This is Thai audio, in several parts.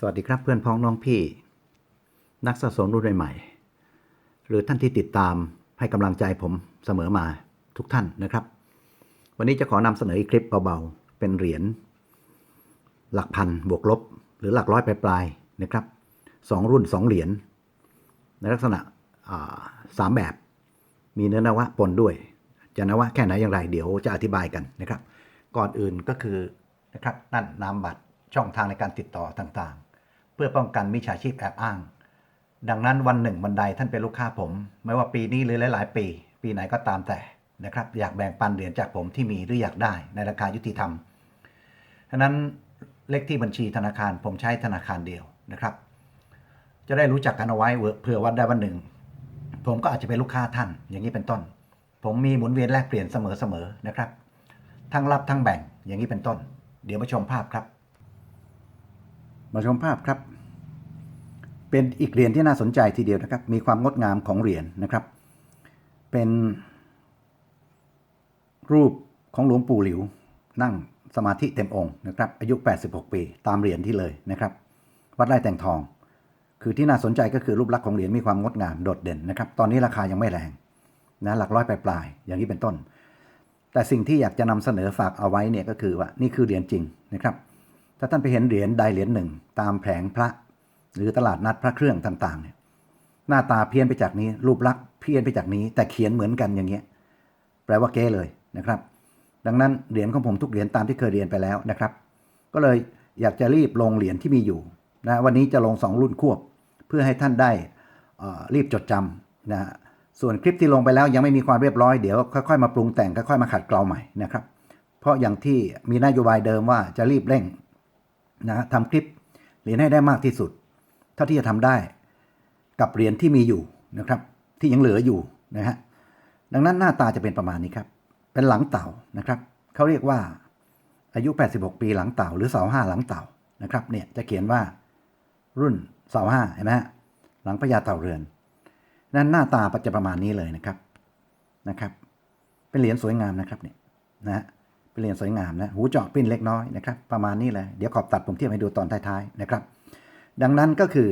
สวัสดีครับเพื่อนพ้องน้องพี่ นักสะสมรุ่นใหม่ หรือท่านที่ติดตามให้กำลังใจผมเสมอมาทุกท่านนะครับ วันนี้จะขอนำเสนออีกคลิปเบาๆ เป็นเหรียญหลักพันบวกลบ หรือหลักร้อยปลายๆนะครับสองรุ่นสองเหรียญในลักษณะสามแบบ มีเนื้อนวะปนด้วย จะนวะแค่ไหนอย่างไรเดี๋ยวจะอธิบายกันนะครับ ก่อนอื่นก็คือนะครับนั่นนามบัตรช่องทางในการติดต่อต่างๆ พื่อป้องกันมิจฉาชีพแอบอ้าง ดังนั้นวันหนึ่งวันใดท่านเป็นลูกค้าผม ไม่ว่าปีนี้หรือหลาย ๆ ปี ปีไหนก็ตามแต่นะครับ อยากแบ่งปันเหรียญจากผมที่มีหรืออยากได้ในราคายุติธรรมฉะนั้นเลขที่บัญชีธนาคารผมใช้ธนาคารเดียวนะครับ จะได้รู้จักกันเอาไว้เผื่อวันใดวันหนึ่ง ผมก็อาจจะเป็นลูกค้าท่านอย่างนี้เป็นต้น ผมมีหมุนเวียนแลกเปลี่ยนเสมอๆนะครับ ทั้งรับทั้งแบ่งอย่างนี้เป็นต้น เดี๋ยวมาชมภาพครับ มาชมภาพครับ เป็นอีกเหรียญที่น่าสนใจทีเดียวนะครับ มีความงดงามของเหรียญนะครับ เป็นรูปของหลวงปู่หลิว นั่งสมาธิเต็มองค์นะครับ อายุ 86 ปี ตามเหรียญที่เลยนะครับ วัดไร่แต่งทอง คือที่น่าสนใจก็คือรูปลักษณ์ของเหรียญมีความงดงามโดดเด่นนะครับ ตอนนี้ราคายังไม่แรงนะหลักร้อยปลายๆอย่างนี้เป็นต้น แต่สิ่งที่อยากจะนำเสนอฝากเอาไว้เนี่ยก็คือว่านี่คือเหรียญจริงนะครับ ถ้าท่านไปเห็นเหรียญใดเหรียญหนึ่ง ตามแผงพระ หรือตลาดนัดพระเครื่องต่างๆเนี่ยหน้าตาเพี้ยนไปจากนี้ รูปลักษณ์เพี้ยนไปจากนี้ แต่เขียนเหมือนกันอย่างเงี้ยแปลว่าเก้เลยนะครับ ดังนั้นเหรียญของผมทุกเหรียญตามที่เคยเรียนไปแล้วนะครับ ก็เลยอยากจะรีบลงเหรียญที่มีอยู่นะวันนี้จะลง 2 รุ่นควบ เพื่อให้ท่านได้รีบจดจำนะส่วนคลิปที่ลงไปแล้วยังไม่มีความเรียบร้อยเดี๋ยวค่อยๆมาปรุงแต่งค่อยๆมาขัดเกลาใหม่นะครับ เพราะอย่างที่มีนโยบายเดิมว่าจะรีบเร่ง นะทำคลิปเหรียญให้ได้มากที่สุด เท่าที่จะทำได้กับเหรียญที่มีอยู่นะครับ ที่ยังเหลืออยู่นะฮะดังนั้นหน้าตาจะเป็นประมาณนี้ครับ เป็นหลังเต่านะครับเขาเรียกว่าอายุ 86 ปีหลังเต่าหรือเสาห้าหลังเต่านะครับเนี่ยจะเขียนว่ารุ่นเสาห้าเห็นไหมฮะหลังพญาเต่าเรือนนั้นหน้าตาจะประมาณนี้เลยนะครับนะครับ เป็นเหรียญสวยงามนะครับเนี่ยนะฮะ เป็นเหรียญสวยงามนะหูเจาะปิ้นเล็กน้อยนะครับประมาณนี้เลยเดี๋ยวขอบตัดผมเทียบให้ดูตอนท้ายๆนะครับ ดังนั้นก็คือ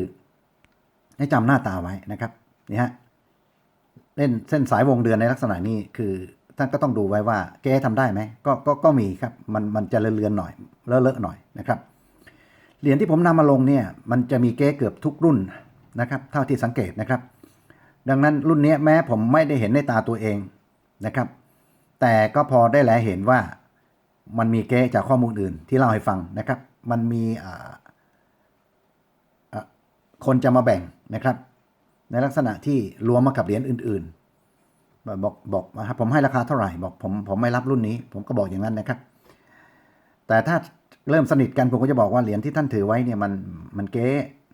ให้จำหน้าตาไว้นะครับนี่ฮะเล่นเส้นสายวงเดือนในลักษณะนี้คือท่านก็ต้องดูไว้ว่าแกทำได้ไหมก็ก็ก็มีครับมันมันจะเลือนๆหน่อยเลอะๆหน่อยนะครับเหรียญที่ผมนำมาลงเนี่ยมันจะมีเก๊เกือบทุกรุ่นนะครับ เท่าที่สังเกตนะครับ ดังนั้นรุ่นนี้แม้ผมไม่ได้เห็นในตาตัวเองนะครับ แต่ก็พอได้แลเห็นว่า มันมีเก๊จากข้อมูลอื่นที่เล่าให้ฟังนะครับ มันมีอ่าคนจะมาแบ่งนะครับ ในลักษณะที่รวมมากับเหรียญอื่น ๆ บอกบอกบอกผมให้ราคาเท่าไหร่บอกผมผมไม่รับรุ่นนี้ ผมก็บอกอย่างนั้นนะครับ แต่ถ้าเริ่มสนิทกันผมก็จะบอกว่าเหรียญที่ท่านถือไว้เนี่ยมันมันเก๊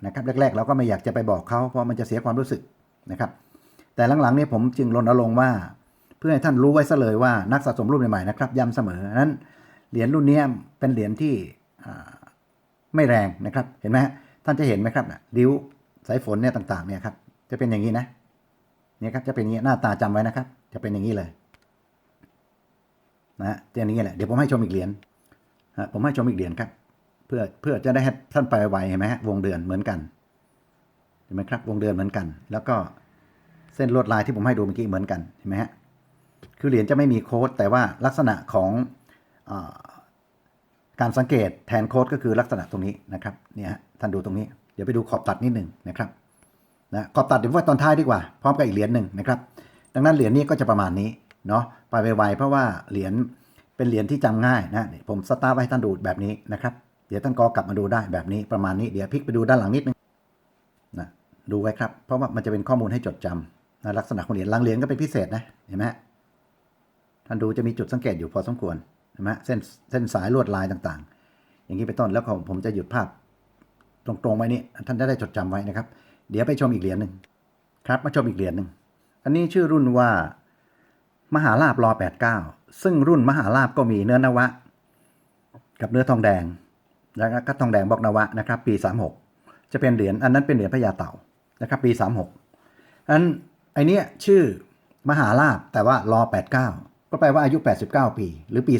นะครับแรกๆเราก็ไม่อยากจะไปบอกเขาเพราะมันจะเสียความรู้สึกนะครับ แต่หลังๆเนี่ยผมจึงรณรงค์ว่า เพื่อให้ท่านรู้ไว้ซะเลยว่านักสะสมรุ่นใหม่ๆนะครับย้ำเสมอนั้น เหรียญรุ่นนี้เป็นเหรียญที่ไม่แรงนะครับ เห็นไหมท่านจะเห็นไหมครับนะริ้วสายฝนเนี่ยต่างๆเนี่ยครับ จะเป็นอย่างนี้นะเนี่ยครับจะเป็นอย่างนี้หน้าตาจำไว้นะครับ จะเป็นอย่างนี้เลยนะฮะจะอย่างนี้แหละเดี๋ยวผมให้ชมอีกเหรียญผมให้ชมอีกเหรียญครับ เพื่อเพื่อจะได้ให้ท่านไปไวเห็นไหมฮะวงเดือนเหมือนกันเห็นไหมครับ วงเดือนเหมือนกัน แล้วก็เส้นลวดลายที่ผมให้ดูเมื่อกี้เหมือนกันเห็นไหมฮะคือเหรียญจะไม่มีโค้ดแต่ว่าลักษณะของ การสังเกตแทนโค้ดก็คือลักษณะตรงนี้นะครับเนี่ยฮะท่านดูตรงนี้เดี๋ยวไปดูขอบตัดนิดหนึ่งนะครับนะขอบตัดเดี๋ยวไว้ตอนท้ายดีกว่า พร้อมกับอีกเหรียญหนึ่งนะครับ ดังนั้นเหรียญนี้ก็จะประมาณนี้เนาะไปไวๆเพราะว่าเหรียญเป็นเหรียญที่จำง่ายนะผมสตาร์ทไว้ให้ท่านดูแบบนี้นะครับเดี๋ยวท่านก็กลับมาดูได้แบบนี้ประมาณนี้เดี๋ยวพลิกไปดูด้านหลังนิดนึงนะดูไว้ครับ เพราะว่ามันจะเป็นข้อมูลให้จดจำนะลักษณะของเหรียญหลังเหรียญก็เป็นพิเศษนะเห็นไหมฮะท่านดูจะมีจุดสังเกตอยู่พอสมควร เห็นไหมเส้นเส้นสายลวดลายต่างๆ อย่างนี้เป็นต้นแล้วผมจะหยุดภาพตรงๆไว้นี่ท่านจะได้จดจำไว้นะครับ เดี๋ยวไปชมอีกเหรียญหนึ่งครับ มาชมอีกเหรียญหนึ่งอันนี้ชื่อรุ่นว่า มหาลาบรอ89 ซึ่งรุ่นมหาลาบก็มีเนื้อนวะ กับเนื้อทองแดง แล้วก็ทองแดงบอกนวะนะครับ ปี 36 จะเป็นเหรียญอันนั้นเป็นเหรียญพญาเต่านะครับ ปี 36อันไอเนี้ยชื่อมหาลาบแต่ว่ารอ89 ก็แปลว่าอายุ 89 ปี หรือปี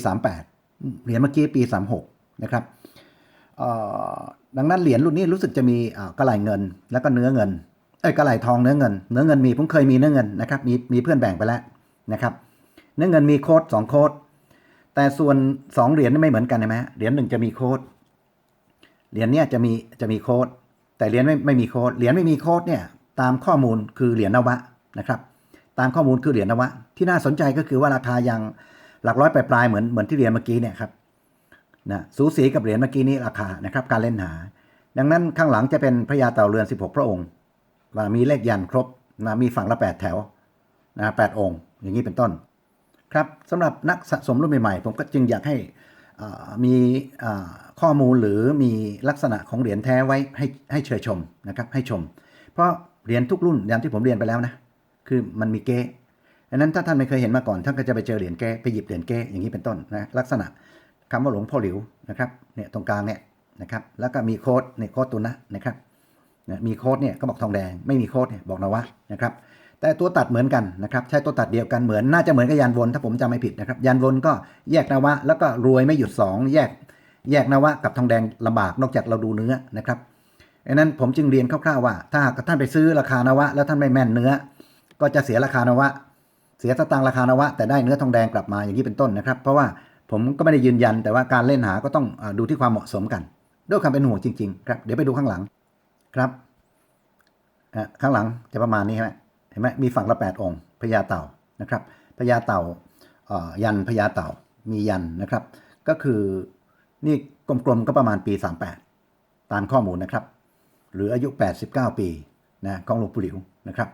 38 เหรียญเมื่อกี้ปี 36 นะครับดังนั้นเหรียญรุ่นนี้รู้สึกจะมีกระไหลเงิน แล้วก็เนื้อเงินเอ้ยกระไหลทองเนื้อเงิน เนื้อเงินมีผมเคยมีเนื้อเงินนะครับมีมีเพื่อนแบ่งไปแล้วนะครับเนื้อเงินมีโค้ดสองโค้ดแต่ส่วนสองเหรียญไม่เหมือนกันใช่ไหมเหรียญหนึ่งจะมีโค้ดเหรียญเนี่ยจะมีจะมีโค้ดแต่เหรียญไม่ไม่มีโค้ดเหรียญไม่มีโค้ดเนี่ยตามข้อมูลคือเหรียญนวะนะครับ ตามข้อมูลคือเหรียญนวะ ที่น่าสนใจก็คือว่าราคายังหลักร้อยปลายๆเหมือนเหมือนที่เรียนเมื่อกี้เนี่ยครับนะสูสีกับเหรียญเมื่อกี้นี้ราคานะครับการเล่นหา ดังนั้นข้างหลังจะเป็นพระยาเต่าเรือน 16 พระองค์ว่ามีเลขยันครบนะมีฝั่งละ 8 แถวนะแปดองค์ อย่างนี้เป็นต้นครับสำหรับนักสะสมรุ่นใหม่ๆ ผมก็จึงอยากให้มีข้อมูลหรือมีลักษณะของเหรียญแท้ไว้ให้ให้เชยชมนะครับให้ชม เพราะเหรียญทุกรุ่นอย่างที่ผมเรียนไปแล้วนะ คือมันมีเก้ดังนั้นถ้าท่านไม่เคยเห็นมาก่อนท่านก็จะไปเจอเหรียญเก้ไปหยิบเหรียญเก้อย่างนี้เป็นต้นนะลักษณะคำว่าหลวงพ่อหลิวนะครับเนี่ยตรงกลางเนี่ยนะครับแล้วก็มีโค้ดเนี่ยโค้ดตัวนะนะครับนะมีโค้ดเนี่ยก็บอกทองแดงไม่มีโค้ดเนี่ยบอกนวะนะครับแต่ตัวตัดเหมือนกันนะครับใช้ตัวตัดเดียวกันเหมือนน่าจะเหมือนกับยานวนถ้าผมจำไม่ผิดนะครับยานวนก็แยกนวะ แล้วก็รวยไม่หยุด 2 แยกแยกนวะกับทองแดงลำบากนอกจากเราดูเนื้อนะครับดังนั้นผมจึงเรียนคร่าวๆว่า ถ้าหากท่านไปซื้อราคานวะ แล้วท่านไม่แม่นเนื้อ ก็จะเสียราคานวะ เสียสตางค์ราคานวะ แต่ได้เนื้อทองแดงกลับมาอย่างนี้เป็นต้นนะครับ เพราะว่าผมก็ไม่ได้ยืนยันแต่ว่าการเล่นหาก็ต้องดูที่ความเหมาะสมกัน ด้วยความเป็นห่วงจริงๆครับเดี๋ยวไปดูข้างหลังครับอะข้างหลังจะประมาณนี้ใช่ไหมเห็นไหมมีฝั่งละแปดองค์พญาเต่านะครับพญาเต่ายันพญาเต่ามียันนะครับ ก็คือนี่กลมๆก็ประมาณปี 38 ตามข้อมูลนะครับ หรืออายุ 89 ปีนะของหลวงปู่หลิวนะครับ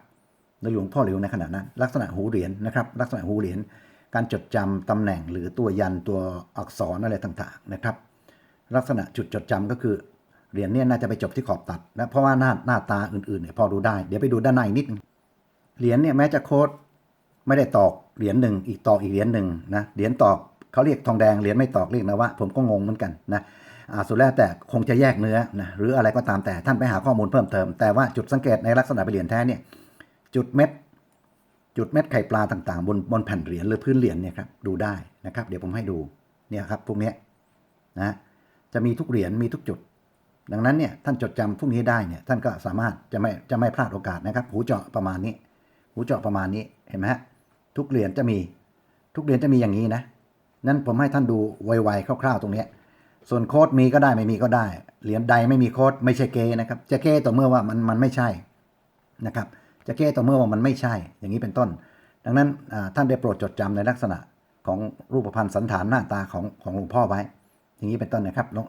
ในหลวงพ่อหลิวในขณะนั้น ลักษณะหูเหรียญนะครับ ลักษณะหูเหรียญการจดจำตำแหน่งหรือตัวยันตัวอักษรอะไรต่างๆนะครับ ลักษณะจุดจดจำก็คือเหรียญเนี่ยน่าจะไปจบที่ขอบตัดนะเพราะว่าหน้าหน้าตาอื่นๆเนี่ยพอดูได้เดี๋ยวไปดูด้านในนิดนึงเหรียญเนี่ยแม้จะโคดไม่ได้ตอกเหรียญหนึ่งอีกตอกอีกเหรียญหนึ่งนะเหรียญตอกเขาเรียกทองแดงเหรียญไม่ตอกเรียกนะว่าผมก็งงเหมือนกันนะอาสุดแล้วแต่คงจะแยกเนื้อนะหรืออะไรก็ตามแต่ท่านไปหาข้อมูลเพิ่มเติมแต่ว่าจุดสังเกตในลักษณะเป็นเหรียญแท้เนี่ย จุดเม็ด จุดเม็ดไข่ปลาต่างๆ บนบนแผ่นเหรียญหรือพื้นเหรียญเนี่ยครับดูได้นะครับ เดี๋ยวผมให้ดูเนี่ยครับพวกนี้นะจะมีทุกเหรียญมีทุกจุด ดังนั้นเนี่ยท่านจดจำพวกนี้ได้เนี่ยท่านก็สามารถจะไม่จะไม่พลาดโอกาสนะครับ หูเจาะประมาณนี้ หูเจาะประมาณนี้เห็นไหมฮะทุกเหรียญจะมีทุกเหรียญจะมีอย่างนี้นะนั้นผมให้ท่านดูไวๆคร่าวๆ ตรงนี้ส่วนโค้ดมีก็ได้ไม่มีก็ได้ เหรียญใดไม่มีโค้ดไม่ใช่เกนะครับ จะเกต่อเมื่อว่ามันมันไม่ใช่นะครับ จะเกต่อเมื่อว่ามันไม่ใช่ อย่างนี้เป็นต้น ดังนั้นท่านได้โปรดจดจำในลักษณะของรูปพรรณสันฐานหน้าตาของของหลวงพ่อไว้ อย่างนี้เป็นต้นนะครับลง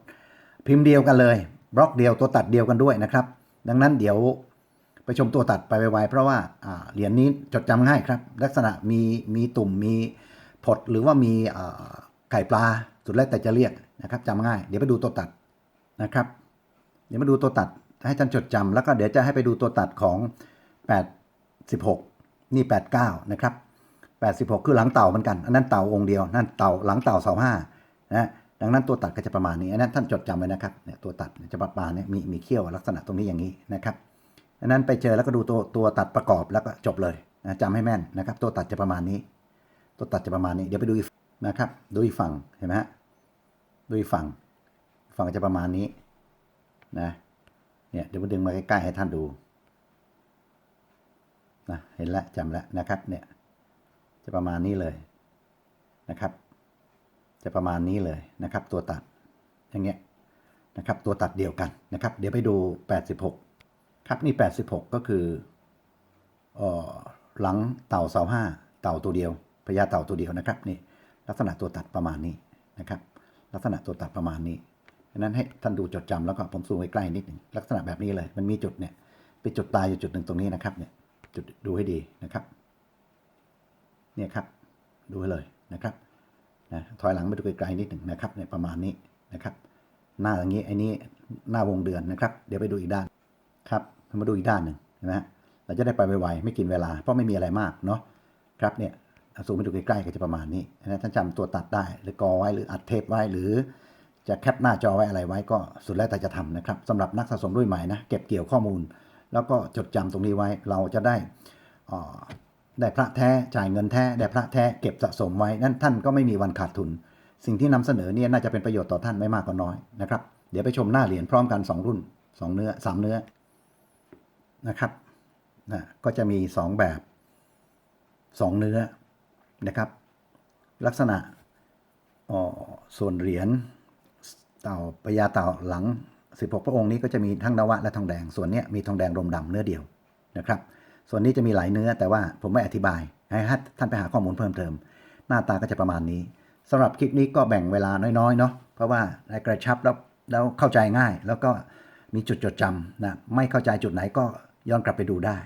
พิมพ์เดียวกันเลย บล็อกเดียวตัวตัดเดียวกันด้วยนะครับ ดังนั้นเดี๋ยวไปชมตัวตัดไปไวๆเพราะว่าเหรียญนี้จดจำง่ายครับ ลักษณะมีมีตุ่มมีผดหรือว่ามีไข่ปลาสุดแล้วแต่จะเรียกนะครับจำง่าย เดี๋ยวไปดูตัวตัดนะครับ เดี๋ยวมาดูตัวตัดให้ท่านจดจำแล้วก็เดี๋ยวจะให้ไปดูตัวตัดของ 86 นี่ 89 นะครับ 86 คือหลังเต่าเหมือนกัน อันนั้นเต่าองค์เดียว นั่นเต่าหลังเต่าเสาห้านะดังนั้นตัวตัดก็จะประมาณนี้อันนั้นท่านจดจำไว้นะครับเนี่ยตัวตัดจะประมาณนี้มีมีเขี้ยวลักษณะตรงนี้อย่างนี้นะครับอันนั้นไปเจอแล้วก็ดูตัวตัวตัดประกอบแล้วก็จบเลยนะจำให้แม่นนะครับ ตัวตัดจะประมาณนี้ ตัวตัดจะประมาณนี้ เดี๋ยวไปดูอีกนะครับ ดูอีกฝั่งเห็นไหมฮะดูอีกฝั่ง ฝั่งจะประมาณนี้นะเนี่ยเดี๋ยวผมดึงมาใกล้ๆให้ท่านดู นะเห็นแล้วจำแล้วนะครับเนี่ยจะประมาณนี้เลยนะครับ จะประมาณนี้เลยนะครับ ตัวตัดอย่างเงี้ยนะครับ ตัวตัดเดียวกันนะครับ เดี๋ยวไปดู 86 ครับนี่ 86 ก็คืออ่อหลังเต่าเสาห้าเต่าตัวเดียวพญาเต่าตัวเดียวนะครับนี่ลักษณะตัวตัดประมาณนี้นะครับ ลักษณะตัวตัดประมาณนี้ดังนั้นให้ท่านดูจดจำแล้วก็ผมซูมไว้ใกล้นิดหนึ่งลักษณะแบบนี้เลย มันมีจุดเนี่ยเป็นจุดตายอยู่จุดหนึ่งตรงนี้นะครับเนี่ย ดดูให้ดีนะครับ เนี่ยครับ ดูให้เลยนะครับนะถอยหลังไปดูไกลๆนิดหนึ่งนะครับเนี่ยประมาณนี้นะครับ หน้าอย่างนี้ไอ้นี้หน้าวงเดือนนะครับ เดี๋ยวไปดูอีกด้านครับมาดูอีกด้านหนึ่งนะฮะเราจะได้ไปไวๆไม่กินเวลา เพราะไม่มีอะไรมากเนาะครับเนี่ยเอาซูมไปดูใกล้ๆก็จะประมาณนี้นะท่านจำตัวตัดได้หรือกอไว้หรืออัดเทปไว้หรือจะแคปหน้าจอไว้อะไรไว้ก็สุดแล้วแต่จะทำนะครับสำหรับนักสะสมรุ่นใหม่นะเก็บเกี่ยวข้อมูล แล้วก็จดจำตรงนี้ไว้เราจะได้ได้พระแท้จ่ายเงินแท้ได้พระแท้เก็บสะสมไว้นั่นท่านก็ไม่มีวันขาดทุน สิ่งที่นำเสนอเนี่ยน่าจะเป็นประโยชน์ต่อท่านไม่มากก็น้อยนะครับเดี๋ยวไปชมหน้าเหรียญพร้อมกันสองรุ่นสองเนื้อสามเนื้อนะครับนะก็จะมีสองแบบสองเนื้อนะครับ ลักษณะส่วนเหรียญเต่าพญาเต่าหลัง 16 พระองค์นี้ก็จะมีทั้งนวะและทองแดง ส่วนนี้มีทองแดงรมดำเนื้อเดียวนะครับ ส่วนนี้จะมีหลายเนื้อแต่ว่าผมไม่อธิบาย ให้ท่านไปหาข้อมูลเพิ่มเติม หน้าตาก็จะประมาณนี้สำหรับคลิปนี้ก็แบ่งเวลาน้อยๆเนาะ เพราะว่าในกระชับแล้วแล้วเข้าใจง่าย แล้วก็มีจุดจดจำนะ ไม่เข้าใจจุดไหนก็ย้อนกลับไปดูได้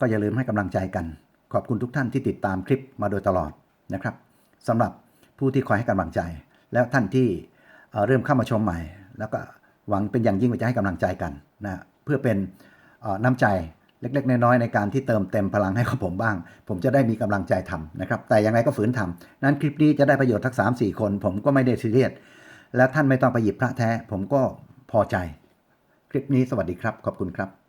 ก็อย่าลืมให้กำลังใจกัน ขอบคุณทุกท่านที่ติดตามคลิปมาโดยตลอดนะครับสำหรับผู้ที่คอยให้กำลังใจ แล้วท่านที่เเริ่มเข้ามาชมใหม่ แล้วก็ หวังเป็นอย่างยิ่งว่าจะให้กำลังใจกันนะเพื่อเป็นน้ำใจเล็ก ๆ น้อยๆในการที่เติมเต็มพลังให้กับผมบ้าง ผมจะได้มีกำลังใจทำนะครับ แต่อย่างไรก็ฝืนทำนั้นคลิปนี้จะได้ประโยชน์ทักสามสี่คน ผมก็ไม่ได้ซีเรียสและท่านไม่ต้องไปหยิบพระแท้ ผมก็พอใจ คลิปนี้สวัสดีครับ ขอบคุณครับ